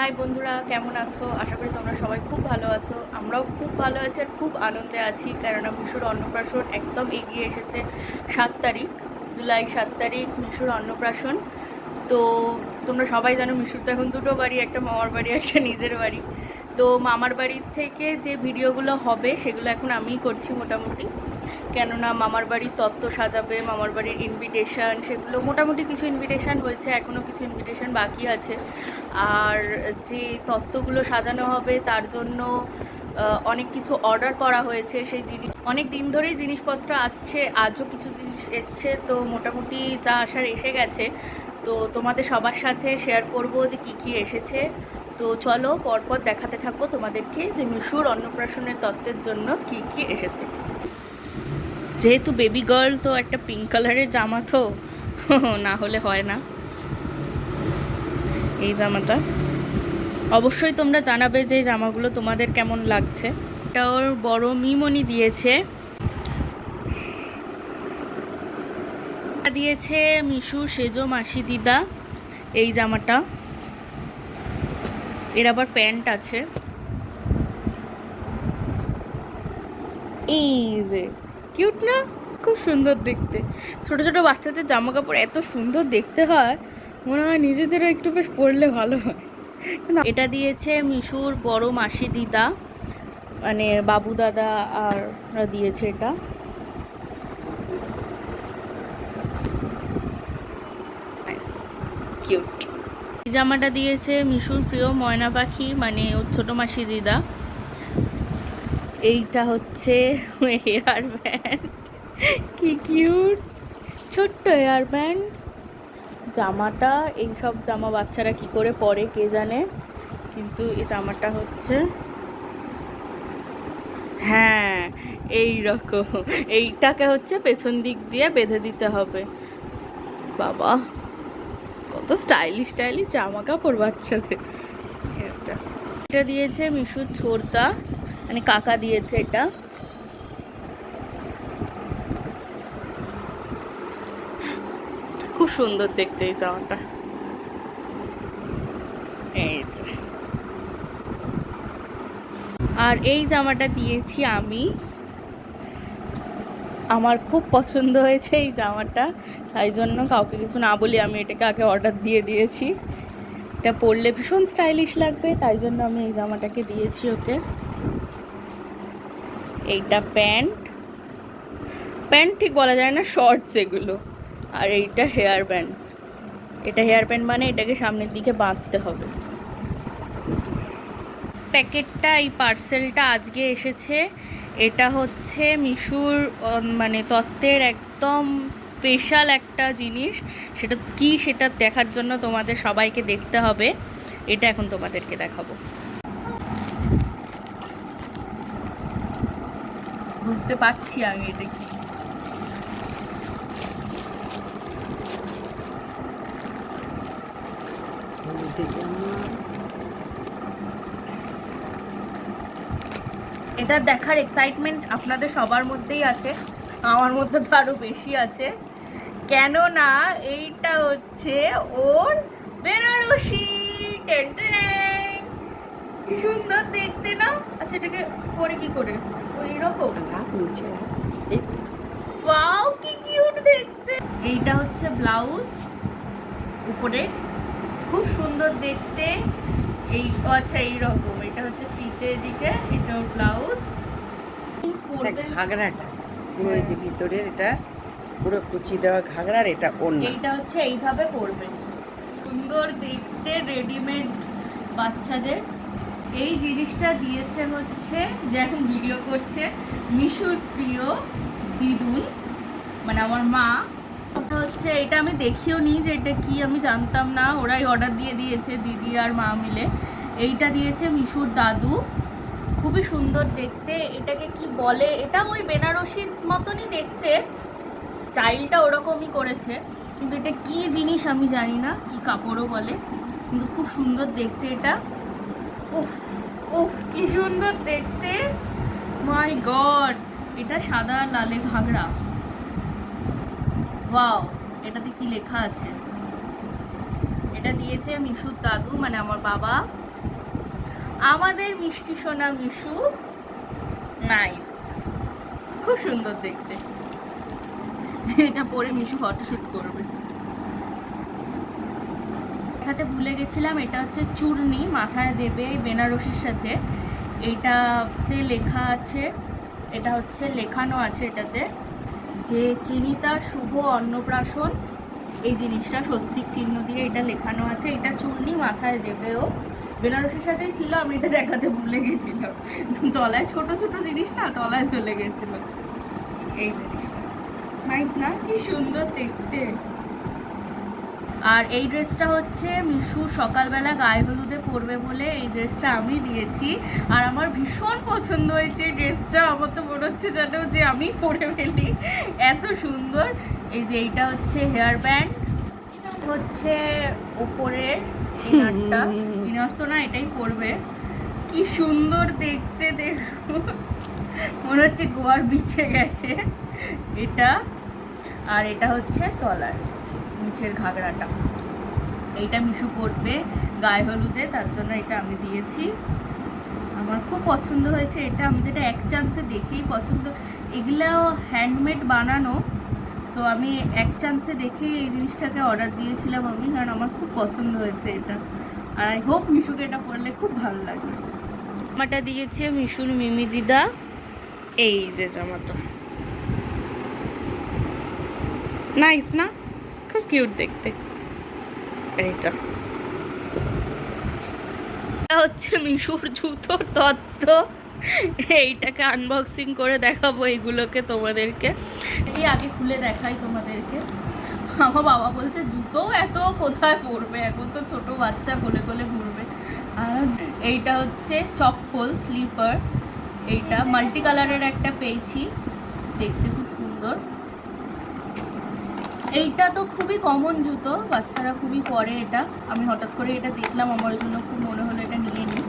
High বন্ধুরা, কেমন আছো? আশা করি তোমরা সবাই খুব ভালো আছো। আমরাও খুব ভালো আছি আর খুব আনন্দে আছি, কেননা মিশুর অন্নপ্রাশন একদম এগিয়ে এসেছে সাত তারিখ, জুলাই সাত তারিখ, মিশুর অন্নপ্রাশন। তো তোমরা সবাই জানো, মিশুর তো এখন দুটো বাড়ি, একটা মামার বাড়ি, একটা নিজের বাড়ি। তো মামার বাড়ির থেকে যে ভিডিওগুলো হবে, সেগুলো এখন আমিই করছি মোটামুটি। কেননা মামার বাড়ির তত্ত্ব সাজাবে, মামার বাড়ির ইনভিটেশন সেগুলো মোটামুটি কিছু ইনভিটেশান হয়েছে এখনও কিছু ইনভিটেশন বাকি আছে। আর যে তত্ত্বগুলো সাজানো হবে, তার জন্য অনেক কিছু অর্ডার করা হয়েছে, সেই জিনিস অনেক দিন ধরেই জিনিসপত্র আসছে, আজও কিছু জিনিস এসছে, তো মোটামুটি যা আসার এসে গেছে। তো তোমাদের সবার সাথে শেয়ার করব যে কি কি এসেছে। তো চলো পরপর দেখাতে থাকব তোমাদেরকে যে মিশুর অন্নপ্রাশনের তত্ত্বের জন্য কি কি এসেছে। যেহেতু বেবি গার্ল তো একটা পিঙ্ক কালারের জামা তো, না হলে হয় না। এই জামাটা। অবশ্যই তোমরা জানাবে যে জামাগুলো তোমাদের কেমন লাগছে। এটা ওর বড় মিমনি দিয়েছে। দিয়েছে মিশু সেজো মাসি দিদা, এই জামাটা। এর আবার প্যান্ট আছে। এই যে কিউট না? খুব সুন্দর দেখতে। ছোট ছোট বাচ্চাদের জামা কাপড় এত সুন্দর দেখতে হয়, মনে হয় নিজেদেরও একটু বেশ পরলে ভালো হয়। এটা দিয়েছে মিশুর বড় মাসি দিদা মানে বাবু দাদা আর দিয়েছে এটা। কিউট জামাটা দিয়েছে মিশুর প্রিয় ময়না পাখি মানে ওর ছোটো মাসি দিদা। এইটা হচ্ছে হেয়ার ব্যান্ড। কি কিউট। ছোট্ট হেয়ার ব্যান্ড। জামাটা, এই সব জামা বাচ্চারা কি করে পরে কে জানে। কিন্তু এই জামাটা হচ্ছে হ্যাঁ এই রকম। এইটাকে হচ্ছে পেছন দিক দিয়ে বেঁধে দিতে হবে। বাবা। কত স্টাইলিশ স্টাইলিশ জামা কাপড় বাচ্চাদের। এটা। দিয়েছে মিশুর ছোড়দা মানে কাকা দিয়েছে এটা। খুব সুন্দর দেখতে এই জামাটা। এই যে। আর এই জামাটা দিয়েছি আমি। আমার খুব পছন্দ হয়েছে এই জামাটা। তাই জন্য কাউকে কিছু না বলি আমি এটাকে আগে অর্ডার দিয়ে দিয়েছি। এটা পরলে ভীষণ স্টাইলিশ লাগবে, তাই জন্য আমি এই জামাটাকে দিয়েছি ওকে। এইটা প্যান্ট। প্যান্ট ঠিক বলা যায় না শর্টস এগুলো। আর এইটা হেয়ার ব্যান্ড এটা হেয়ার ব্যান্ড মানে এটাকে সামনের দিকে বাঁধতে হবে। প্যাকেটটা, এই পার্সেলটা আজকে এসেছে। এটা হচ্ছে মিশুর মানে তত্ত্বের একদম স্পেশাল একটা জিনিস, সেটা কি সেটা দেখার জন্য তোমাদের সবাইকে দেখতে হবে, এটা এখন তোমাদেরকে দেখাবো। বুঝতে পারছি আমি এটা কি। এটা দেখার এক্সাইটমেন্ট আপনাদের সবার মধ্যেই আছে, আমার মধ্যে তো আরও বেশি আছে। কেননা এইটা হচ্ছে ওর বেনারসি। সুন্দর দেখতে না? আচ্ছা এটাকে পরে কি করে? ওই এইটা হচ্ছে ব্লাউজ উপরে। খুব সুন্দর দেখতে। এই আচ্ছা এই রকম। এটা হচ্ছে ফিতে দিকে, এটা ব্লাউজ। ঘাগরাটা। ভিতরের এটা। পুরো কুচি দেওয়া ঘাগরার এটা অন্য এইটা হচ্ছে এইভাবে পরবে সুন্দর দেখতে রেডিমেড বাচ্চাদের। এই জিনিসটা দিয়েছে হচ্ছে, যে এখন ভিডিও করছে, মিশুর প্রিয় দিদুন। মানে আমার মা। হচ্ছে, এটা আমি দেখিও নি যে এটা কি, আমি জানতাম না। ওরাই অর্ডার দিয়ে দিয়েছে, দিদি আর মা মিলে। এইটা দিয়েছে মিশুর দাদু। খুবই সুন্দর দেখতে। এটাকে কি বলে? এটা ওই বেনারসির মতনই দেখতে। স্টাইলটা ওরকমই করেছে, কিন্তু এটা কি জিনিস আমি জানি না, কি কাপড়ও বলে, কিন্তু খুব সুন্দর দেখতে এটা। উফ উফ, কি সুন্দর দেখতে। মাই গড এটা সাদা লালে ঘাগরা। ওয়াও এটাতে কি লেখা আছে? এটা দিয়েছে মিশুর দাদু মানে আমার বাবা। আমাদের মিষ্টি সোনা মিশু নাইস খুব সুন্দর দেখতে। এটা পরে মিশু ফটোশুট করবে। দেখাতে ভুলে গেছিলাম, এটা হচ্ছে চূর্ণি, মাথায় দেবে বেনারসির সাথে। এইটাতে লেখা আছে, এটা হচ্ছে লেখানো আছে এটাতে, যে শ্রীনিতা শুভ অন্নপ্রাশন, এই জিনিসটা স্বস্তিক চিহ্ন দিয়ে এটা লেখানো আছে। এটা চূর্ণি, মাথায় দেবেও। বেনারসির সাথেই ছিল, আমি এটা দেখাতে ভুলে গেছিলাম। তলায় ছোট ছোট জিনিস না, তলায় চলে গেছিল। এই জিনিসটা। নাইস না? কি সুন্দর দেখতে। আর এই ড্রেসটা হচ্ছে মিশু সকালবেলা গায়ে হলুদে পরবে বলে এই ড্রেসটা আমি দিয়েছি। আর আমার ভীষণ পছন্দ হয়েছে এই ড্রেসটা। আমার তো মনে হচ্ছে যেন যে আমি পরে ফেলি। এত সুন্দর। এই যে এইটা হচ্ছে হেয়ার ব্যান্ড। হচ্ছে ওপরের ইনারটা। ইনার তো না এটাই পরবে। কি সুন্দর দেখতে দেখো। মনে হচ্ছে গোয়ার বিছে গেছে। এটা আর এটা হচ্ছে তলার, নিচের ঘাগরাটা। এইটা মিশু পরবে গায়ে হলুদে, তার জন্য এটা আমি দিয়েছি। আমার খুব পছন্দ হয়েছে এটা আমাদের এটা এক চান্সে দেখেই পছন্দ। এগুলাও হ্যান্ডমেড বানানো, তো আমি এক চান্সে দেখেই এই জিনিসটাকে অর্ডার দিয়েছিলাম আমি, কারণ আমার খুব পছন্দ হয়েছে এটা। আর আই হোপ মিশুকে এটা পরলে খুব ভালো লাগবে। জামাটা দিয়েছে মিশুর মিমি দিদা। এই যে জামাটা। নাইস না? খুব কিউট দেখতে। এইটা এটা হচ্ছে মিশুর জুতোর তত্ত্ব। এইটাকে আনবক্সিং করে দেখাবো এইগুলোকে তোমাদেরকে। এই আগে খুলে দেখাই তোমাদেরকে। আমার বাবা বলছে জুতো এত কোথায় পরবে? এখন তো ছোট বাচ্চা কোলে কোলে ঘুরবে। আর এইটা হচ্ছে চপ্পল স্লিপার এইটা মাল্টি কালারের একটা পেয়েছি। দেখতে খুব সুন্দর। এইটা তো খুবই কমন জুতো, বাচ্চারা খুবই পরে এটা। আমি হঠাৎ করে এটা দেখলাম, আমার জন্য খুব মনে হলো এটা নিয়ে নিই।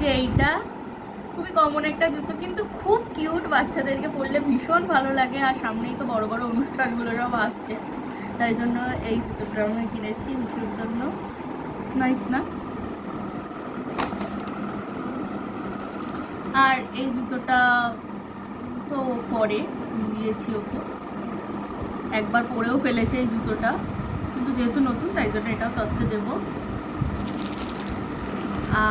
যে এইটা খুবই কমন একটা জুতো, কিন্তু খুব কিউট বাচ্চাদেরকে পরলে ভীষণ ভালো লাগে, আর সামনেই তো বড় বড় অনুষ্ঠানগুলো সব আসছে। তাই জন্য এই জুতোটা আমি কিনেছি মিশুর জন্য। নাইস না? আর এই জুতোটা তো পরে দিয়েছি ওকে। একবার পরেও ফেলেছে এই জুতোটা। কিন্তু যেহেতু নতুন, তাই জন্য এটাও তত্ত্বে দেব।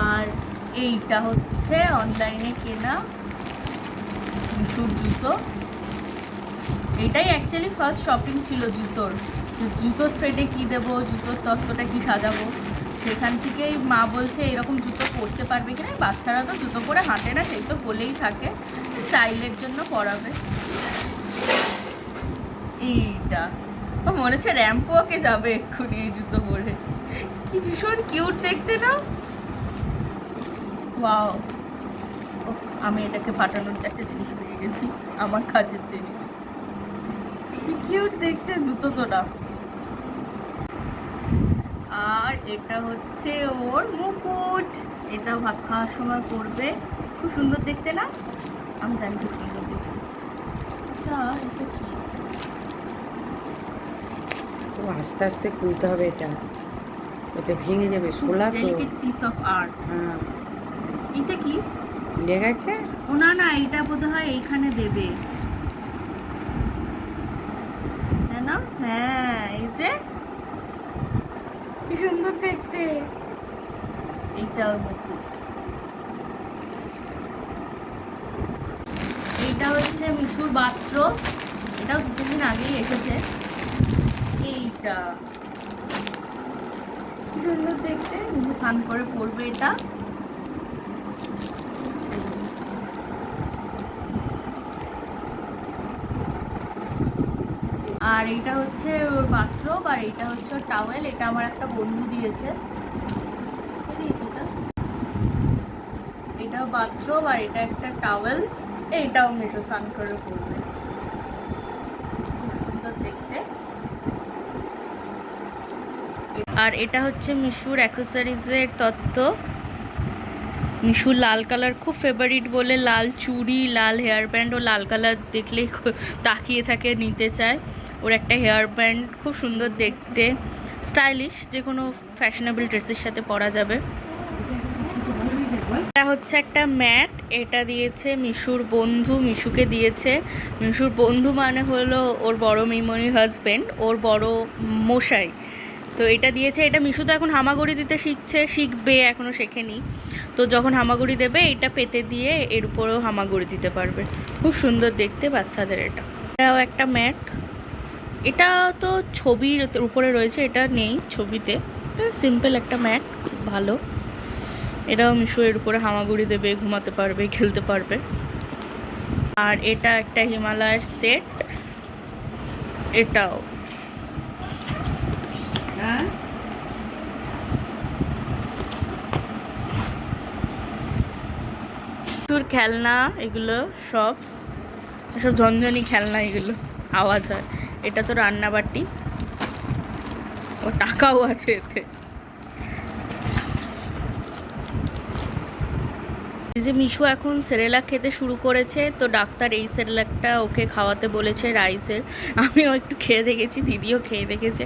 আর এইটা হচ্ছে অনলাইনে কেনা মিশুর জুতো। এটাই অ্যাকচুয়ালি ফার্স্ট শপিং ছিল জুতোর। জুতোর থ্রেডে কী দেবো, জুতোর তত্ত্বটা কী সাজাবো? সেখান থেকেই মা বলছে, এরকম জুতো পরতে পারবে কিনা বাচ্চারা তো জুতো পরে হাঁটে না, সেই তো বলেই থাকে স্টাইলের জন্য পরাবে। এইটা। ও, মনে হচ্ছে র্যাম্পোকে যাবে এক্ষুনি এই জুতো পরে। কি ভীষণ কিউট দেখতে না? ওয়াও আমি এটাকে ফাটানোর একটা জিনিস পেয়ে গেছি, আমার কাজের জিনিস। কিউট দেখতে জুতো চোটা আর এটা হচ্ছে ওর মুকুট। এটা ভাত খাওয়ার সময় পরবে। খুব সুন্দর দেখতে না? আমি জানি খুব সুন্দর দেখতে। আচ্ছা এটা কি? তো আস্তে আস্তে খুলতে হবে এটা। ওতে ভেঙে যাবে ডেলিকেট পিস অফ আর্ট হ্যাঁ। এটা কি? খুলে গেছে? ও না না এটা বোধ হয় এইখানে দেবে। হ্যাঁ না? হ্যাঁ এই যে। কি সুন্দর দেখতে। এইটা ওর মুকুট। এইটা হচ্ছে মিশুর পাত্র এটাও দুদিন আগেই এসেছে। এইটা সুন্দর দেখতে? মিশু স্নান করে পরবে এটা। আর এটা হচ্ছে ওর বাথরোব আর এটা হচ্ছে ওর টাওয়েল এটা আমার একটা বন্ধু দিয়েছে। এটা? এটাও বাথরোব আর এটা একটা টাওয়েল এইটাও মেশো স্নান করে পরবে খুব সুন্দর দেখতে আর এটা হচ্ছে মিশুর অ্যাক্সেসরিজের তত্ত্ব। মিশুর লাল কালার খুব ফেভারিট বলে, লাল চুড়ি, লাল হেয়ার ব্যান্ড ও লাল কালার দেখলেই তাকিয়ে থাকে, নিতে চায়। ওর একটা হেয়ার ব্যান্ড খুব সুন্দর দেখতে। স্টাইলিশ যে কোনো ফ্যাশনেবল ড্রেসের সাথে পরা যাবে। এটা হচ্ছে একটা ম্যাট এটা দিয়েছে মিশুর বন্ধু, মিশুকে দিয়েছে। মিশুর বন্ধু মানে হলো ওর বড় মেমনির হাজব্যান্ড ওর বড় মশাই। তো এটা দিয়েছে, এটা মিশু তো এখন হামাগুড়ি দিতে শিখছে, শিখবে এখনও শেখেনি। তো যখন হামাগুড়ি দেবে, এটা পেতে দিয়ে এর উপরেও হামাগুড়ি দিতে পারবে। খুব সুন্দর দেখতে বাচ্চাদের এটা। এটাও একটা ম্যাট। এটা তো ছবির উপরে রয়েছে, এটা নেই ছবিতে। সিম্পল একটা ম্যাট, খুব ভালো। এটাও মিশো এর উপরে হামাগুড়ি দেবে, ঘুমাতে পারবে, খেলতে পারবে। আর এটা একটা হিমালয়ের সেট এটাও। হ্যাঁ প্রচুর খেলনা, এগুলো সব। সব ঝনঝনি খেলনা, এগুলো আওয়াজ হয়। এটা তো রান্নাবাটি। ও টাকাও আছে এতে। যে মিশু এখন সেরেলাক খেতে শুরু করেছে, তো ডাক্তার এই সেরেলাকটা ওকে খাওয়াতে বলেছে রাইসের। আমিও একটু খেয়ে দেখেছি, দিদিও খেয়ে দেখেছে।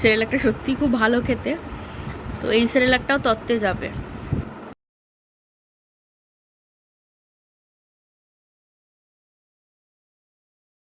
সেরেলাকটা সত্যিই খুব ভালো খেতে। তো এই সেরেলাকটাও তত্ত্বে যাবে।